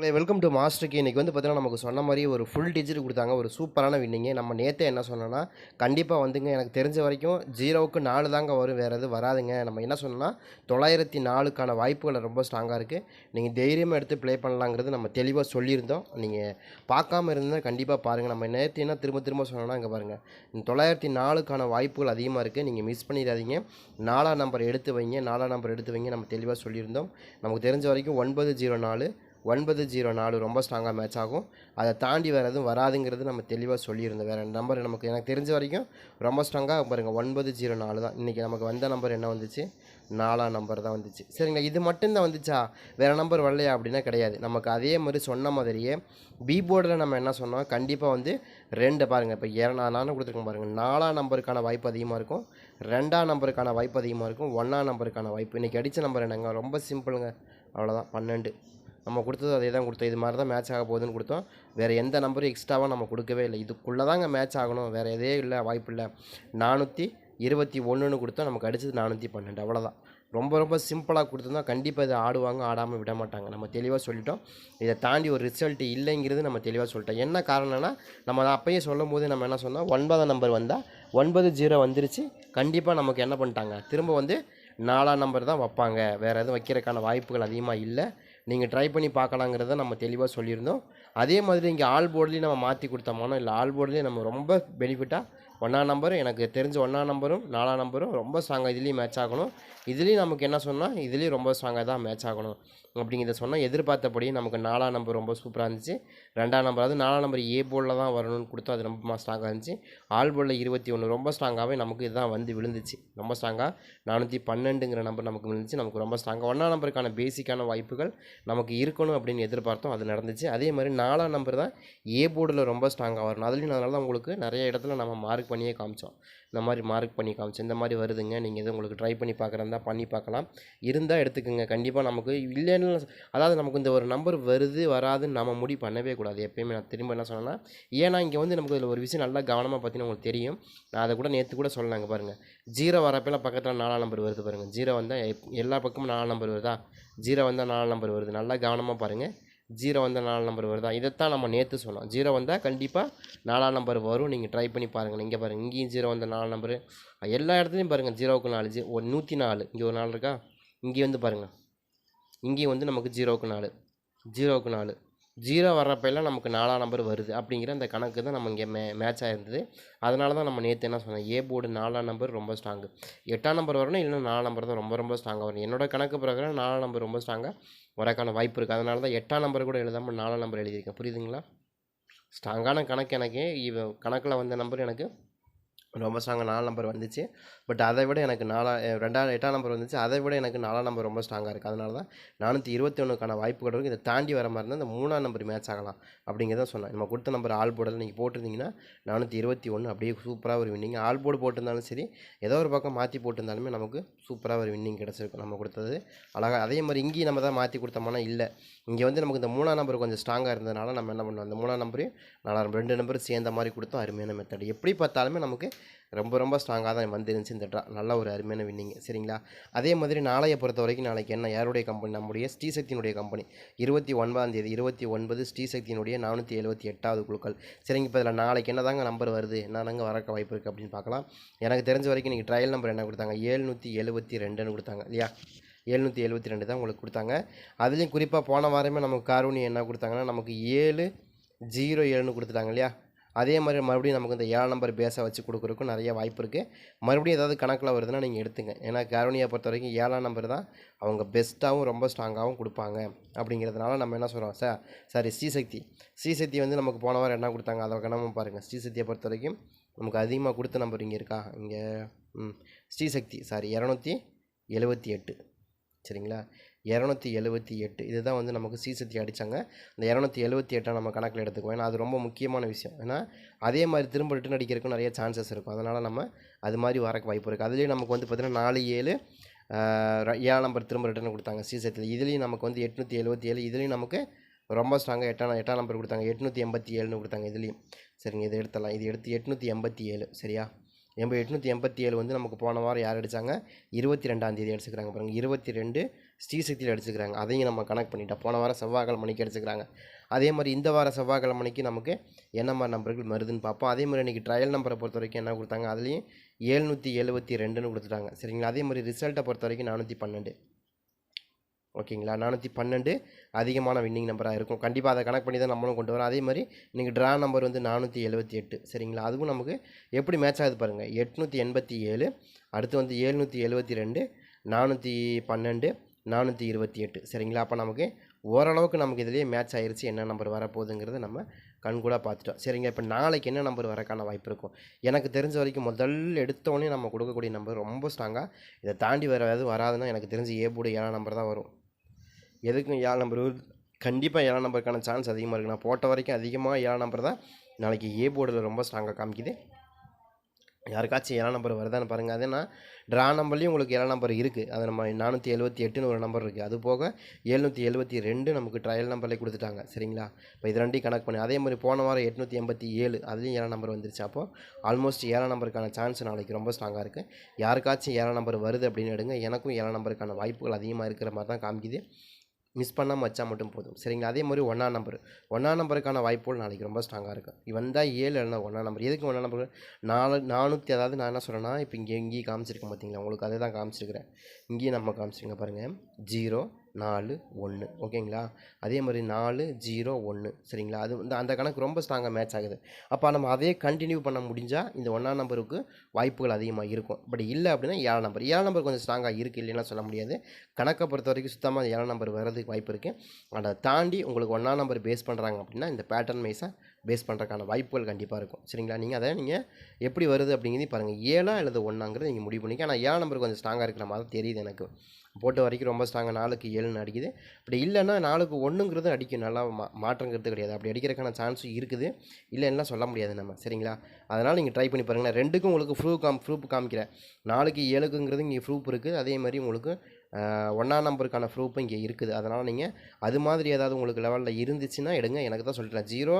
Welcome to மாஸ்டருக்கு இன்றைக்கி வந்து பார்த்தீங்கன்னா நமக்கு சொன்ன மாதிரி ஒரு ஃபுல் டிஜிட் கொடுத்தாங்க. ஒரு சூப்பரான வின்னிங்கு நம்ம நேற்றே என்ன சொன்னோன்னா கண்டிப்பாக வந்துங்க எனக்கு தெரிஞ்ச வரைக்கும் ஜீரோவுக்கு நாலு தாங்க வரும். வேறு எதுவும் வராதுங்க. நம்ம என்ன சொன்னோன்னா தொள்ளாயிரத்தி நாலுக்கான வாய்ப்புகள் ரொம்ப ஸ்ட்ராங்காக இருக்குது நீங்கள் தைரியமாக எடுத்து ப்ளே பண்ணலாங்கிறது நம்ம தெளிவாக சொல்லியிருந்தோம். நீங்கள் பார்க்காம இருந்தால் கண்டிப்பாக பாருங்கள் நம்ம நேற்று என்ன திரும்ப திரும்ப சொன்னோன்னா இங்கே பாருங்கள் இந்த தொள்ளாயிரத்தி நாலுக்கான வாய்ப்புகள் அதிகமாக இருக்குது நீங்கள் மிஸ் பண்ணிடாதீங்க. நாலாம் நம்பர் எடுத்து வைங்க. நாலாம் நம்பர் எடுத்து வைங்க. நம்ம தெளிவாக சொல்லியிருந்தோம். நமக்கு தெரிஞ்ச வரைக்கும் ஒன்பது ஜீரோ நாலு. ஒன்பது ஜீரோ நாலு ரொம்ப ஸ்ட்ராங்காக மேட்ச் ஆகும். அதை தாண்டி வேறு எதுவும் வராதுங்கிறது நம்ம தெளிவாக சொல்லியிருந்தோம். வேறு நம்பர் நமக்கு எனக்கு தெரிஞ்ச வரைக்கும் ரொம்ப ஸ்ட்ராங்காக பாருங்கள் ஒன்பது ஜீரோ நாலு தான். இன்றைக்கி நமக்கு வந்த நம்பர் என்ன வந்துச்சு? நாலாம் நம்பர் தான் வந்துச்சு. சரிங்களா? இது மட்டும்தான் வந்துச்சா? வேறு நம்பர் வரலையா? அப்படின்னா கிடையாது. நமக்கு அதே மாதிரி சொன்ன மாதிரியே பி போர்டில் நம்ம என்ன சொன்னோம்? கண்டிப்பாக வந்து ரெண்டு பாருங்கள் இப்போ இரநா கொடுத்துருக்கோம் பாருங்கள் நாலாம் நம்பருக்கான வாய்ப்பு அதிகமாக இருக்கும். ரெண்டாம் நம்பருக்கான வாய்ப்பு அதிகமாக இருக்கும். ஒன்றாம் நம்பருக்கான வாய்ப்பு. இன்றைக்கி அடித்த நம்பர் என்னங்க? ரொம்ப சிம்பிளுங்க அவ்வளோதான் பன்னெண்டு. நம்ம கொடுத்தது அதே தான் கொடுத்தோம். இது மாதிரி தான் மேட்ச் ஆக போகுதுன்னு கொடுத்தோம். வேறு எந்த நம்பரும் எக்ஸ்ட்ராவாக நம்ம கொடுக்கவே இல்லை. இதுக்குள்ளே தாங்க மேட்ச் ஆகணும். வேறு எதே இல்லை வாய்ப்பு இல்லை. நானூற்றி இருபத்தி ஒன்றுன்னு கொடுத்தோம். நமக்கு அடிச்சது நானூற்றி பன்னெண்டு. அவ்வளோதான் ரொம்ப ரொம்ப சிம்பிளாக கொடுத்துருந்தா கண்டிப்பாக இதை ஆடுவாங்க ஆடாமல் விட மாட்டாங்க. நம்ம தெளிவாக சொல்லிட்டோம். இதை தாண்டி ஒரு ரிசல்ட் இல்லைங்கிறது நம்ம தெளிவாக சொல்லிட்டோம். என்ன காரணம்னா நம்ம அதை அப்பயே சொல்லும் போது நம்ம என்ன சொன்னோம்? ஒன்பதாம் நம்பர் வந்தால் ஒன்பது ஜீரோ வந்துருச்சு. கண்டிப்பாக நமக்கு என்ன பண்ணிட்டாங்க? திரும்ப வந்து நாலாம் நம்பர் தான் வைப்பாங்க. வேறு எதுவும் வைக்கிறதுக்கான வாய்ப்புகள் அதிகமாக இல்லை. நீங்கள் ட்ரை பண்ணி பார்க்கலாங்கிறத நம்ம தெளிவாக சொல்லியிருந்தோம். அதே மாதிரி இங்கே ஆல் போர்ட்லேயும் நம்ம மாற்றி கொடுத்தோமோனா இல்லை ஆல் போர்ட்லேயும் நம்ம ரொம்ப பெனிஃபிட்டாக ஒன்றாம் நம்பரும் எனக்கு தெரிஞ்ச ஒன்றாம் நம்பரும் நாலாம் நம்பரும் ரொம்ப ஸ்ட்ராங்காக இதுலேயும் மேட்ச் ஆகணும். இதுலேயும் நமக்கு என்ன சொன்னால் இதுலேயும் ரொம்ப ஸ்ட்ராங்காக தான் மேட்ச் ஆகணும். அப்படிங்கிறத சொன்னால் எதிர்பார்த்தபடி நமக்கு நாலாம் நம்பர் ரொம்ப சூப்பராக இருந்துச்சு. ரெண்டாம் நம்பர் அது நாலாம் நம்பர் ஏ போர்டில் தான் வரணும்னு கொடுத்தோம். அது ரொம்ப ஸ்ட்ராங்காக இருந்துச்சு. ஆல் போலில் இருபத்தி ஒன்று ரொம்ப ஸ்ட்ராங்காகவே நமக்கு இதுதான் வந்து விழுந்துச்சு. ரொம்ப ஸ்ட்ராங்காக நானூற்றி பன்னெண்டுங்கிற நம்பர் நமக்கு விழுந்துச்சு. நமக்கு ரொம்ப ஸ்ட்ராங்காக ஒன்றாம் நம்பருக்கான பேசிக்கான வாய்ப்புகள் நமக்கு இருக்கணும் அப்படின்னு எதிர்பார்த்தோம். அது நடந்துச்சு. அதே மாதிரி நாலாம் நம்பர் தான் ஏ போர்டில் ரொம்ப ஸ்ட்ராங்காக வரணும். அதுலேயும் அதனால தான் உங்களுக்கு நிறைய இடத்துல நம்ம மார்க் பண்ணியே காமிச்சோம். இந்த மாதிரி மார்க் பண்ணி காமிச்சோம் இந்த மாதிரி வருதுங்க நீங்கள் எதுவும் உங்களுக்கு ட்ரை பண்ணி பார்க்குறதா பண்ணி பார்க்கலாம். இருந்தால் எடுத்துக்கோங்க. கண்டிப்பாக நமக்கு இல்லைன்னு அதாவது நமக்கு இந்த ஒரு நம்பர் வருது வராதுன்னு நம்ம முடிவு பண்ணவே கூடாது. எப்பயுமே நான் திரும்ப என்ன சொன்னேன்னா ஏன்னா இங்கே வந்து நமக்கு இதில் ஒரு விஷயம் நல்லா கவனமாக பார்த்தீங்கன்னா உங்களுக்கு தெரியும். நான் அதை கூட நேற்று கூட சொல்லலாங்க பாருங்கள் ஜீரோ வரப்பெல்லாம் பக்கத்தில் நாலாம் நம்பர் வருது பாருங்கள் ஜீரோ வந்தால் எப்- எல்லா பக்கமும் நாலாம் நம்பர் வருதா? ஜீரோ வந்தால் நாலாம் நம்பர் வருது. நல்லா கவனமாக பாருங்கள் ஜீரோ வந்தால் நாலாம் நம்பர் வருதா? இதைத்தான் நம்ம நேற்று சொன்னோம். ஜீரோ வந்தால் கண்டிப்பாக நாலாம் நம்பர் வரும். நீங்கள் ட்ரை பண்ணி பாருங்கள் இங்கே பாருங்கள் இங்கேயும் ஜீரோ வந்த நாலு நம்பரு எல்லா இடத்துலையும் பாருங்கள் ஜீரோவுக்கு நாலு ஜீ ஒரு நூற்றி நாலு இங்கே ஒரு நாலு இருக்கா? இங்கே வந்து பாருங்கள் இங்கேயும் வந்து நமக்கு ஜீரோவுக்கு நாலு. ஜீரோவுக்கு நாலு. ஜீரோ வர்றப்பெல்லாம் நமக்கு நாலாம் நம்பர் வருது அப்படிங்கிற அந்த கணக்கு தான் நம்ம இங்கே மே மேட்ச் ஆயிருந்தது. அதனால தான் நம்ம நேற்று என்ன சொன்னோம் ஏ போர்டு நாலாம் நம்பர் ரொம்ப ஸ்ட்ராங்கு எட்டாம் நம்பர் வரணும் இல்லைன்னா நாலாம் நம்பர் தான் ரொம்ப ரொம்ப ஸ்ட்ராங்காக வரும் என்னோட கணக்கு பிறகு நாலாம் நம்பர் ரொம்ப ஸ்ட்ராங்காக வரக்கான வாய்ப்பு இருக்குது அதனால தான் எட்டாம் நம்பர் கூட எழுதாமல் நாலாம் நம்பர் எழுதியிருக்கேன். புரியுதுங்களா? ஸ்ட்ராங்கான கணக்கு எனக்கு இவ கணக்கில் வந்த நம்பர் எனக்கு ரொம்ப ஸ்ட்ராங்காக நாலு நம்பர் வந்துச்சு. பட் அதை விட எனக்கு நாலா ரெண்டாவது எட்டாம் நம்பர் வந்துச்சு. அதை விட எனக்கு நாலாம் நம்பர் ரொம்ப ஸ்ட்ராங்காக இருக்குது அதனால தான் நானூற்றி இருபத்தி ஒன்றுக்கான வாய்ப்புகள் இருக்குது இதை தாண்டி வர மாதிரி இருந்தால் இந்த மூணாம் நம்பர் மேட்ச் ஆகலாம் அப்படிங்கிறத சொன்னேன். நம்ம கொடுத்த நம்பர் ஆல் போர்டில் நீங்கள் போட்டிருந்தீங்கன்னா நானூற்றி இருபத்தி ஒன்று அப்படியே சூப்பராக ஒரு வின்னிங் ஆல் போர்டு போட்டிருந்தாலும் சரி ஏதோ ஒரு பக்கம் மாற்றி போட்டிருந்தாலுமே நமக்கு சூப்பராக ஒரு வின்னிங் கிடச்சிருக்கும் நம்ம கொடுத்தது. அழகாக அதே மாதிரி இங்கேயும் நம்ம தான் மாற்றி கொடுத்தோம்னா இல்லை. இங்கே வந்து நமக்கு இந்த மூணாம் நம்பர் கொஞ்சம் ஸ்ட்ராங்காக இருந்ததுனால நம்ம என்ன பண்ணோம்? அந்த மூணாம் நம்பரையும் நாலாம் ரெண்டு நம்பர் சேர்ந்த மாதிரி கொடுத்தோம். அருமையான மெத்தட் எப்படி பார்த்தாலுமே நமக்கு ரொம்ப ரொம்ப ஸ்ட்ராங்காக தான் வந்துருந்துச்சு. இந்த ட்ரா நல்ல ஒரு அருமையான வின்னிங் சரிங்களா? அதே மாதிரி நாளைய பொறுத்த வரைக்கும் நாளைக்கு என்ன? யாருடைய கம்பெனி நம்முடைய ஸ்ரீசக்தியினுடைய கம்பெனி இருபத்தி ஒன்பதாம் தேதி இருபத்தி ஒன்பது ஸ்ரீசக்தியினுடைய நானூற்றி எழுபத்தி எட்டாவது குழுக்கள். சரிங்க இப்போ இதில் நாளைக்கு என்ன தாங்க நம்பர் வருது? என்னதாங்க வரக்க வாய்ப்பு இருக்குது அப்படின்னு பார்க்கலாம். எனக்கு தெரிஞ்ச வரைக்கும் நீங்கள் ட்ரையல் நம்பர் என்ன கொடுத்தாங்க? ஏழ்நூற்றி எழுபத்தி ரெண்டுன்னு கொடுத்தாங்க இல்லையா? எழுநூற்றி எழுபத்தி ரெண்டு தான் உங்களுக்கு கொடுத்தாங்க. அதுலேயும் குறிப்பாக போன வாரமே நமக்கு காரூனி என்ன கொடுத்தாங்கன்னா நமக்கு ஏழு ஜீரோ ஏழுன்னு கொடுத்துட்டாங்க இல்லையா? அதே மாதிரி மறுபடியும் நமக்கு இந்த ஏழு நம்பர் பேஸை வச்சு கொடுக்குறதுக்கும் நிறைய வாய்ப்பு இருக்குது மறுபடியும் ஏதாவது கணக்கில் வருதுன்னா நீங்கள் எடுத்துங்க. ஏன்னா கேரோனியை பொறுத்த வரைக்கும் ஏழாம் நம்பர் தான் அவங்க பெஸ்ட்டாகவும் ரொம்ப ஸ்ட்ராங்காகவும் கொடுப்பாங்க அப்படிங்கிறதுனால நம்ம என்ன சொல்கிறோம் சார் சாரி ஸ்ரீசக்தி. ஸ்ரீசக்தி வந்து நமக்கு போன வாரம் என்ன கொடுத்தாங்க? அதை கணமும் பாருங்கள் ஸ்ரீசக்தியை பொறுத்த வரைக்கும் நமக்கு அதிகமாக கொடுத்த நம்பர் இங்கே இருக்கா? இங்கே ம் ஸ்ரீசக்தி. சாரி இரநூத்தி எழுபத்தி எட்டு. சரிங்களா? இரநூத்தி எழுபத்தி எட்டு. இதுதான் வந்து நமக்கு சீசத்தி அடித்தாங்க அந்த இரநூத்தி எழுபத்தி எட்டை நம்ம கணக்கில் எடுத்துக்குவோம். ஏன்னா அது ரொம்ப முக்கியமான விஷயம். ஏன்னா அதே மாதிரி திரும்ப ரிட்டன் அடிக்கிறதுக்கும் நிறைய சான்சஸ் இருக்கும். அதனால் நம்ம அது மாதிரி வரக்கு வாய்ப்பு இருக்குது அதுலேயும் நமக்கு வந்து பார்த்திங்கன்னா நாலு ஏழு ர- ஏழாம் நம்பர் திரும்ப ரிட்டன் கொடுத்தாங்க சீசத்தில் இதுலேயும் நமக்கு வந்து எட்நூற்றி எழுபத்தி ஏழு. இதுலேயும் நமக்கு ரொம்ப ஸ்ட்ராங்காக எட்டாம் எட்டாம் நம்பர் கொடுத்தாங்க. எட்நூற்றி எண்பத்தி ஏழுன்னு கொடுத்தாங்க இதுலேயும். சரிங்க இதை எடுத்துடலாம். இது எடுத்து எட்நூற்றி எண்பத்தி ஏழு. சரியா? எண்பது எட்நூற்றி எண்பத்தி ஏழு வந்து நமக்கு போன வாரம் யார் அடித்தாங்க இருபத்தி ரெண்டாம் தேதி அடிச்சுக்கிறாங்க பாருங்கள் இருபத்தி ரெண்டு ஸ்ரீசக்தியில் அடிச்சுக்கிறாங்க அதையும் நம்ம கனெக்ட் பண்ணிட்டோம் போன வாரம் செவ்வாய்க்கிழமை மணிக்கு அடிச்சுக்கிறாங்க அதே மாதிரி இந்த வாரம் செவ்வாய்க்கிழமை மணிக்கு நமக்கு என்ன மாதிரி நம்பர்கள் வருதுன்னு பார்ப்போம். அதே மாதிரி இன்றைக்கி ட்ரையல் நம்பரை பொறுத்த வரைக்கும் என்ன கொடுத்தாங்க? அதுலேயும் ஏழ்நூற்றி எழுபத்தி ரெண்டுன்னு கொடுத்துட்டாங்க. சரிங்களா? அதே மாதிரி ரிசல்ட்டை பொறுத்த வரைக்கும் நானூற்றி பன்னெண்டு. ஓகேங்களா? நானூற்றி பன்னெண்டு அதிகமான வின்னிங் நம்பராக இருக்கும். கண்டிப்பாக அதை கனெக்ட் பண்ணி தான் நம்மளும் கொண்டு வரோம். அதே மாதிரி இன்றைக்கி ட்ரா நம்பர் வந்து நானூற்றி எழுபத்தி எட்டு. சரிங்களா? அதுவும் நமக்கு எப்படி மேட்ச் ஆகுது பாருங்கள் எட்நூற்றி எண்பத்தி ஏழு அடுத்து வந்து ஏழ்நூற்றி எழுபத்தி ரெண்டு நானூற்றி பன்னெண்டு நானூற்றி இருபத்தி எட்டு. சரிங்களா? அப்போ நமக்கு ஓரளவுக்கு நமக்கு இதுலேயே மேட்ச் ஆயிடுச்சு என்ன நம்பர் வரப்போகுதுங்கிறத நம்ம கண்கூடாக பார்த்துட்டோம். சரிங்க? இப்போ நாளைக்கு என்ன நம்பர் வரக்கான வாய்ப்பு இருக்கும் எனக்கு தெரிஞ்ச வரைக்கும் முதல் எடுத்தோடனே நம்ம கொடுக்கக்கூடிய நம்பர் ரொம்ப ஸ்ட்ராங்காக இதை தாண்டி வேறு எதுவும் வராதுன்னா எனக்கு தெரிஞ்சு ஏ போர்டு ஏழாம் நம்பர் தான் வரும். எதுக்கும் ஏழு நம்பர் கண்டிப்பாக ஏழாம் நம்பருக்கான சான்ஸ் அதிகமாக இருக்குது நான் போட்ட வரைக்கும் அதிகமாக ஏழாம் நம்பர் தான் நாளைக்கு ஏ போர்டில் ரொம்ப ஸ்ட்ராங்காக காமிக்குது. யாருக்காச்சும் ஏழாம் நம்பர் வருதான்னு பாருங்கள் அதேனா ட்ரா நம்பர்லேயும் உங்களுக்கு ஏழாம் நம்பர் இருக்குது அது நம்ம நானூற்றி எழுபத்தி எட்டுன்னு ஒரு நம்பர் இருக்குது அது போக எழுநூற்றி எழுபத்தி ரெண்டு நமக்கு ட்ரையல் நம்பர்லேயே கொடுத்துட்டாங்க. சரிங்களா? இப்போ இது ரெண்டையும் கனெக்ட் பண்ணி அதே மாதிரி போன வாரம் எட்நூற்றி எண்பத்தி ஏழு அதுலேயும் ஏழாம் நம்பர் வந்துருச்சு. அப்போ ஆல்மோஸ்ட் ஏழாம் நம்பருக்கான சான்ஸ் நாளைக்கு ரொம்ப ஸ்ட்ராங்காக இருக்குது யாருக்காச்சும் ஏழாம் நம்பர் வருது அப்படின்னு எடுங்க. எனக்கும் ஏழாம் நம்பருக்கான வாய்ப்புகள் அதிகமாக இருக்கிற மாதிரி தான் காமிக்குது. மிஸ் பண்ணாமல் வச்சா மட்டும் போதும். சரிங்களா அதே மாதிரி ஒன்றா நம்பர் ஒன்றா நம்பருக்கான வாய்ப்புகள் நாளைக்கு ரொம்ப ஸ்ட்ராங்காக இருக்கும் இவன் தான் ஏழு இல்லைனா ஒன்றா நம்பர் எதுக்கு ஒன்றா நம்பர் நாலு நானூற்றி அதாவது நான் என்ன சொல்கிறேன்னா இப்போ இங்கே இங்கேயும் காமிச்சிருக்கேன் பார்த்தீங்களா உங்களுக்கு அதை தான் காமிச்சிருக்கிறேன். இங்கேயும் நம்ம காமிச்சிருங்க பாருங்கள் ஜீரோ நாலு ஒன்று ஓகேங்களா? அதே மாதிரி நாலு ஜீரோ ஒன்று சரிங்களா? அது வந்து அந்த கணக்கு ரொம்ப ஸ்ட்ராங்காக மேட்ச் ஆகுது. அப்போ நம்ம அதே கண்டினியூ பண்ண முடிஞ்சால் இந்த ஒன்றாம் நம்பருக்கு வாய்ப்புகள் அதிகமாக இருக்கும். பட் இல்லை அப்படின்னா ஏழாம் நம்பர் ஏழாம் நம்பர் கொஞ்சம் ஸ்ட்ராங்காக இருக்குது இல்லைன்னா சொல்ல முடியாது. கணக்கை பொறுத்த வரைக்கும் சுத்தமாக ஏழாம் நம்பர் வர்றதுக்கு வாய்ப்பு இருக்குது அதை தாண்டி உங்களுக்கு ஒன்றாம் நம்பர் பேஸ் பண்ணுறாங்க அப்படின்னா இந்த பேட்டர்ன் வைஸாக பேஸ் பண்ணுறதுக்கான வாய்ப்புகள் கண்டிப்பாக இருக்கும். சரிங்களா? நீங்கள் அதை நீங்கள் எப்படி வருது அப்படிங்கிறது பாருங்கள் ஏழா அல்லது ஒன்றாங்கிறது நீங்கள் முடிவு பண்ணிக்க. ஆனால் ஏழாம் நம்பர் கொஞ்சம் ஸ்ட்ராங்காக இருக்கிற மாதிரி தெரியுது எனக்கு. போட்ட வரைக்கும் ரொம்ப ஸ்ட்ராங்காக நாலுக்கு ஏழுன்னு அடிக்குது. அப்படி இல்லைன்னா நாலுக்கு ஒன்றுங்கிறது அடிக்கும் நல்லா மா மாற்றங்கிறது கிடையாது. அப்படி அடிக்கிறதுக்கான சான்ஸும் இருக்குது. இல்லைன்னா சொல்ல முடியாது நம்ம. சரிங்களா? அதனால் நீங்கள் ட்ரை பண்ணி பாருங்கள் ரெண்டுக்கும் உங்களுக்கு ப்ரூஃப் காம் ப்ரூஃப் காமிக்கிறேன். நாலுக்கு ஏழுக்குங்கிறது இங்கே ப்ரூஃப் இருக்குது அதே மாதிரி உங்களுக்கு ஒன்றாம் நம்பருக்கான ப்ரூஃபும் இங்கே இருக்குது. அதனால் நீங்கள் அது மாதிரி ஏதாவது உங்களுக்கு லெவலில் இருந்துச்சுன்னா எடுங்க. எனக்கு தான் சொல்லிட்டேன். ஜீரோ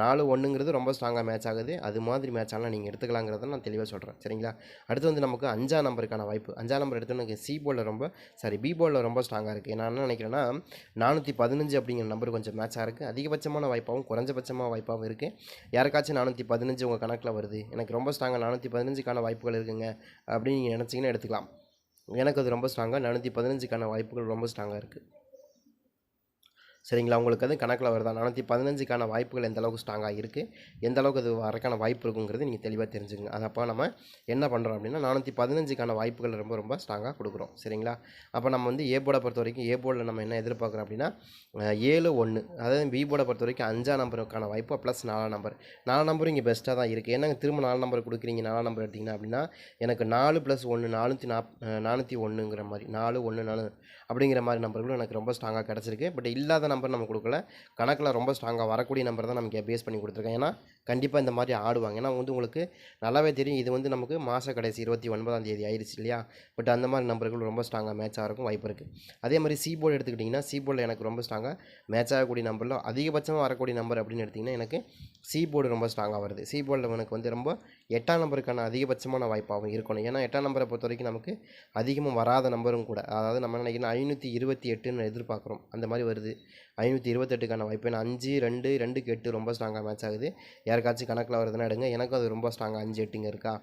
நாலு ஒன்றுங்கிறது ரொம்ப ஸ்ட்ராங்காக மேட்ச் ஆகுது. அது மாதிரி மேட்ச் ஆனால் நீங்கள் எடுத்துக்கலாங்கிறத நான் தெளிவாக சொல்கிறேன் சரிங்களா? அடுத்து வந்து நமக்கு அஞ்சாம் நம்பருக்கான வாய்ப்பு. அஞ்சாம் நம்பர் எடுத்தோன்னு சி போலில் ரொம்ப சாரி பி போலில் ரொம்ப ஸ்ட்ராங்காக இருக்குது நான் என்ன நினைக்கிறேன்னா நானூற்றி பதினஞ்சு அப்படிங்கிற நம்பர் கொஞ்சம் மேட்சாக இருக்குது அதிகபட்சமான வாய்ப்பாகவும் குறைஞ்சபட்சமாக வாய்ப்பாகவும் இருக்குது யாருக்காச்சும் நானூற்றி பதினஞ்சு உங்கள் கணக்கில் வருது. எனக்கு ரொம்ப ஸ்ட்ராங்காக நானூற்றி பதினஞ்சுக்கான வாய்ப்புகள் இருக்குங்க. அப்படின்னு நீங்கள் நினச்சிங்கன்னா எடுத்துக்கலாம். எனக்கு அது ரொம்ப ஸ்ட்ராங்காக நானூற்றி பதினஞ்சுக்கான வாய்ப்புகள் ரொம்ப ஸ்ட்ராங்காக இருக்குது சரிங்களா? உங்களுக்கு அது கணக்கில் வருதா? நானூற்றி பதினஞ்சுக்கான வாய்ப்புகள் எந்த அளவுக்கு ஸ்ட்ராங்காக இருக்குது எந்த அளவுக்கு அது வரக்கான வாய்ப்பு இருக்குங்கிறது நீங்கள் தெளிவாக தெரிஞ்சுக்கங்க. அது அப்போ நம்ம என்ன பண்ணுறோம் அப்படின்னா நானூற்றி பதினஞ்சுக்கான வாய்ப்புகள் ரொம்ப ரொம்ப ஸ்ட்ராங்காக கொடுக்குறோம். சரிங்களா? அப்போ நம்ம வந்து ஏ போர்டை பொறுத்த வரைக்கும் ஏ போர்டில் நம்ம என்ன எதிர்பார்க்குறோம் அப்படின்னா ஏழு ஒன்று அதாவது பி போர்டை பொறுத்த வரைக்கும் அஞ்சாம் நம்பருக்கான வாய்ப்பு ப்ளஸ் நாலாம் நம்பர். நாலாம் நம்பரும் இங்கே பெஸ்ட்டாக தான் இருக்குது ஏன்னா திரும்ப நாலு நம்பர் கொடுக்குறீங்க நாலாம் நம்பர் எடுத்திங்கன்னா அப்படின்னா எனக்கு நாலு ப்ளஸ் ஒன்று நானூற்றி நாப் நானூற்றி ஒன்றுங்கிற மாதிரி நாலு ஒன்று நாலு அப்படிங்கிற மாதிரி நம்பர்களும் எனக்கு ரொம்ப ஸ்ட்ராங்காக கிடச்சிருக்கு. பட் இல்லாத நம்பர் நம்ம கொடுக்கல. கணக்கில் ரொம்ப ஸ்ட்ராங்காக வரக்கூடிய நம்பர் தான் நமக்கு பேஸ் பண்ணி கொடுத்துருக்கேன். ஏன்னா கண்டிப்பாக இந்த மாதிரி ஆடுவாங்க. ஏன்னா வந்து உங்களுக்கு நல்லாவே தெரியும். இது வந்து நமக்கு மாத கடைசி இருபத்தி ஒன்பதாம் தேதி ஆயிடுச்சு இல்லையா? பட் அந்த மாதிரி நம்பர்கள் ரொம்ப ஸ்ட்ராங்காக மேட்ச் ஆகிறக்கும் வாய்ப்பு இருக்குது அதே மாதிரி சி போர்டு எடுத்துக்கிட்டிங்கன்னா சி போர்டில் எனக்கு ரொம்ப ஸ்ட்ராங்காக மேட்ச் ஆகக்கூடிய நம்பரில் அதிகபட்சமாக வரக்கூடிய நம்பர் அப்படின்னு எடுத்திங்கன்னா எனக்கு சி போர்டு ரொம்ப ஸ்ட்ராங்காக வருது. சி போர்டில் எனக்கு வந்து ரொம்ப எட்டாம் நம்பருக்கான அதிகபட்சமான வாய்ப்பாகவும் இருக்கணும். ஏன்னா எட்டாம் நம்பரை பொறுத்த வரைக்கும் நமக்கு அதிகமாக வராத நம்பரும் கூட அதாவது நம்ம நினைக்கிறோம் ஐநூற்றி இருபத்தி எட்டுன்னு எதிர்பார்க்குறோம். அந்த மாதிரி வருது. ஐநூற்றி இருபத்தெட்டுக்கான வாய்ப்பு. ஏன்னா அஞ்சு ரெண்டு ரெண்டுக்கு எட்டு ரொம்ப ஸ்ட்ராங்காக மேட்ச் ஆகுது. யாருக்காச்சும் கணக்கில் வருதுன்னா எடுங்க. எனக்கும் அது ரொம்ப ஸ்ட்ராங்காக அஞ்சு எட்டுங்க இருக்கா?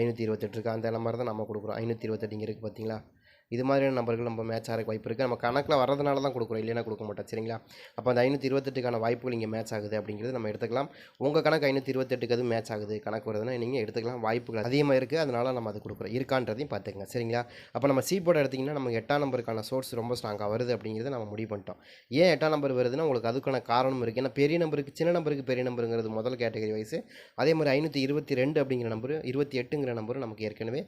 ஐநூற்றி இருபத்தெட்டு இருக்கா? அந்த நம்பர் தான் நம்ம கொடுக்குறோம். ஐநூற்றி இருபத்தெட்டுங்க இருக்குது பார்த்தீங்களா இது மாதிரியான நம்பர்கள் நம்ம மேட்ச் ஆகிறக்கு வாய்ப்பு இருக்குது நம்ம கணக்கில் வரதுனால தான் கொடுக்குறோம். இல்லைன்னா கொடுக்க மாட்டோம். சரிங்களா? அப்போ அந்த ஐநூற்றி இருபத்தெட்டுக்கான வாய்ப்புகள் இங்கே மேட்ச் ஆகுது அப்படிங்கிறது நம்ம எடுத்துக்கலாம். உங்கள் கணக்கு ஐநூற்றி இருபத்தெட்டுக்கு அது மேட்ச் ஆகுது. கணக்கு வருதுன்னா நீங்கள் எடுத்துக்கலாம். வாய்ப்புகள் அதிகமாக இருக்குது அதனால் நம்ம அது கொடுக்குறோம். இருக்கான்றதையும் பார்த்துக்கங்க. சரிங்களா? அப்போ நம்ம சி போர்டு எடுத்திங்கன்னா நம்ம எட்டாம் நம்பருக்கான சோர்ஸ் ரொம்ப ஸ்ட்ராங்காக வருது அப்படிங்கிறத நம்ம முடிவு பண்ணிட்டோம். ஏன் எட்டாம் நம்பர் வருதுன்னா உங்களுக்கு அதுக்கான காரணம் இருக்குது ஏன்னா பெரிய நம்பருக்கு சின்ன நம்பருக்கு பெரிய நம்பருங்கிறது முதல் கேட்டகரி வைஸ் அதே மாதிரி ஐநூற்றி இருபத்தி ரெண்டு அப்படிங்கிற நம்பர் இருபத்தி எட்டுங்கிற நம்பரும் நமக்கு ஏற்கனவே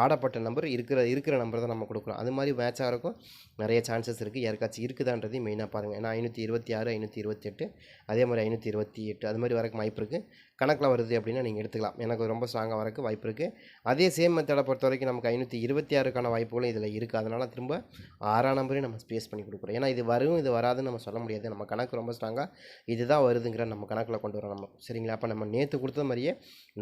ஆடப்பட்ட நம்பர் இருக்கிற இருக்கிற நம்பர் தான் நம்ம கொடுக்குறோம். அது மாதிரி மேட்ச் ஆகிறக்கும் நிறைய சான்சஸ் இருக்குது யாருக்காச்சும் இருக்குதான்றதையும் மெயினாக பாருங்கள் ஏன்னா ஐநூற்றி இருபத்தி ஆறு ஐநூற்றி இருபத்தெட்டு அதே மாதிரி ஐநூற்றி இருபத்தி எட்டு அது மாதிரி வரக்கு வாய்ப்பு இருக்குது கணக்கில் வருது அப்படின்னா நீங்கள் எடுத்துக்கலாம். எனக்கு ரொம்ப ஸ்ட்ராங்காக வரக்கு வாய்ப்பு இருக்குது அதே சேம் மெத்தடை பொறுத்த வரைக்கும் நமக்கு ஐநூற்றி இருபத்தி ஆறுக்கான வாய்ப்புகளும் இதில் இருக்குது அதனால் திரும்ப ஆறாம் நம்பரையும் நம்ம ஸ்பேஸ் பண்ணி கொடுக்குறோம். ஏன்னா இது வரும் இது வராதுன்னு நம்ம சொல்ல முடியாது. நம்ம கணக்கு ரொம்ப ஸ்ட்ராங்காக இதுதான் வருதுங்கிற நம்ம கணக்கில் கொண்டு வரோம் நம்ம. சரிங்களா? அப்போ நம்ம நேற்று கொடுத்த மாதிரியே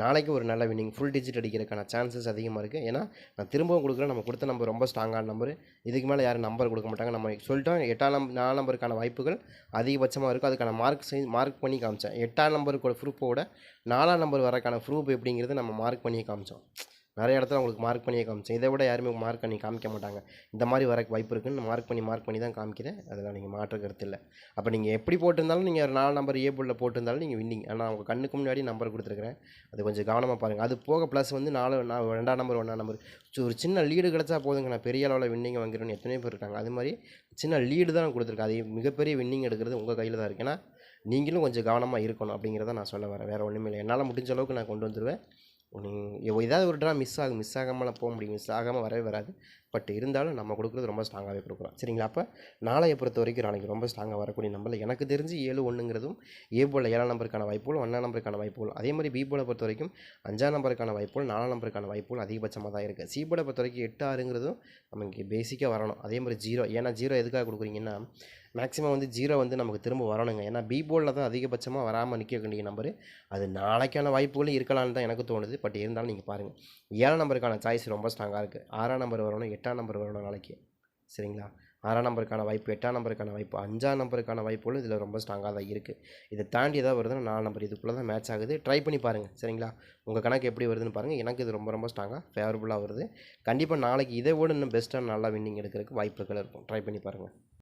நாளைக்கு ஒரு நல்ல வின்னிங் ஃபுல் டிஜிட் அடிக்கிறதுக்கான சான்சஸ் அதிகமாக இருக்குது ஏன்னா நான் திரும்பவும் கொடுக்குறேன். நம்ம கொடுத்த நம்பர் ரொம்ப ஸ்ட்ராங்கான நம்பர். இதுக்கு மேலே யாரும் நம்பர் கொடுக்க மாட்டாங்க. நம்ம சொல்லிட்டோம். எட்டாம் நம்பர் நாலு நம்பருக்கான வாய்ப்புகள் அதிகபட்சமாக இருக்கும் அதுக்கான மார்க் சைஸ் மார்க் பண்ணி காமிச்சேன். எட்டாம் நம்பருக்கு ப்ரூஃபோட நாலாம் நம்பர் வரக்கான ப்ரூஃப் எப்படிங்கிறது நம்ம மார்க் பண்ணியே காமிச்சோம். நிறைய இடத்துல உங்களுக்கு மார்க் பண்ணியே காமிச்சேன் இதை விட யாருமே மார்க் பண்ணி காமிக்க மாட்டாங்க. இந்த மாதிரி வர வாய்ப்பு இருக்குன்னு மார்க் பண்ணி மார்க் பண்ணி தான் காமிக்கிறேன். அதெல்லாம் நீங்கள் மாற்ற கருத்து இல்லை. அப்போ நீங்கள் எப்படி போட்டிருந்தாலும் நீங்கள் நாலு நம்பர் ஏ புல்ல போட்டிருந்தாலும் நீங்கள் வின்னிங் ஆனால் உங்கள் கண்ணுக்கு முன்னாடி நம்பர் கொடுத்துருக்குறேன். அது கொஞ்சம் கவனமாக பாருங்கள் அது போக ப்ளஸ் வந்து நாலு நான் ரெண்டாம் நம்பர் ஒன்றாம் நம்பர் ஒரு சின்ன லீடு கிடச்சா போதுங்க. நான் பெரிய அளவில் வின்னிங் வாங்கிறேன்னு எத்தனையோ பேர் இருக்காங்க. அது மாதிரி சின்ன லீடு தான் நான் கொடுத்துருக்கேன். அது மிகப்பெரிய வின்னிங் எடுக்கிறது உங்கள் கையில் தான் இருக்குது ஏன்னா நீங்களும் கொஞ்சம் கவனமாக இருக்கணும் அப்படிங்கிறத நான் சொல்ல வரேன். வேறு ஒன்றுமே இல்லை. என்னால் முடிஞ்ச அளவுக்கு நான் கொண்டு வந்துடுவேன் நீங்கள் ஏதாவது ஒரு ட்ரா மிஸ் ஆகும் மிஸ் ஆகாமல் போக முடியும். மிஸ் ஆகாமல் வரவே வராது. பட் இருந்தாலும் நம்ம கொடுக்குறது ரொம்ப ஸ்ட்ராங்காகவே கொடுக்குறோம். சரிங்களா? அப்போ நாளையை பொறுத்த வரைக்கும் நாளைக்கு ரொம்ப ஸ்ட்ராங்காக வரக்கூடிய நம்பரில் எனக்கு தெரிஞ்சு ஏழு ஒன்றுங்கிறதும் ஏ போல் ஏழாம் நம்பருக்கான வாய்ப்புகள் ஒன்றாம் நம்பருக்கான வாய்ப்புகள் அதே மாதிரி பி போல பொறுத்த வரைக்கும் அஞ்சாம் நம்பருக்கான வாய்ப்புகள் நாலாம் நம்பருக்கான வாய்ப்புகள் அதிகபட்சமாக தான் இருக்குது சி போல பொறுத்த வரைக்கும் எட்டு ஆறுங்கிறதும் நமக்கு பேசிக்காக வரணும். அதே மாதிரி ஜீரோ ஏன்னா ஜீரோ எதுக்காக கொடுக்குறீங்கன்னா மேக்ஸிமம் வந்து ஜீரோ வந்து நமக்கு திரும்ப வரணுங்க. ஏன்னா பி போர்டில் தான் அதிகபட்சமாக வராமல் நிற்க வேண்டிய நம்பர். அது நாளைக்கான வாய்ப்புகளும் இருக்கலாம்னு தான் எனக்கு தோணுது. பட் இருந்தாலும் நீங்கள் பாருங்கள் ஏழாம் நம்பருக்கான சாய்ஸ் ரொம்ப ஸ்ட்ராங்காக இருக்குது ஆறாம் நம்பர் வரணும் எட்டாம் நம்பர் வரணும் நாளைக்கு. சரிங்களா? ஆறாம் நம்பருக்கான வாய்ப்பு எட்டாம் நம்பருக்கான வாய்ப்பு அஞ்சாம் நம்பருக்கான வாய்ப்புகளும் இதில் ரொம்ப ஸ்ட்ராங்காக தான் இருக்குது இதை தாண்டி ஏதாவது வருதுன்னா நாலு நம்பர் இதுக்குள்ளே தான் மேட்ச் ஆகுது. ட்ரை பண்ணி பாருங்கள் சரிங்களா? உங்கள் கணக்கு எப்படி வருதுன்னு பாருங்கள் எனக்கு இது ரொம்ப ரொம்ப ஸ்ட்ராங்காக ஃபேவரபுளாக வருது. கண்டிப்பாக நாளைக்கு இதை விட இன்னும் பெஸ்ட்டாக நல்லா வின்னிங் எடுக்கிறதுக்கு வாய்ப்புகள் இருக்கும். ட்ரை பண்ணி பாருங்கள்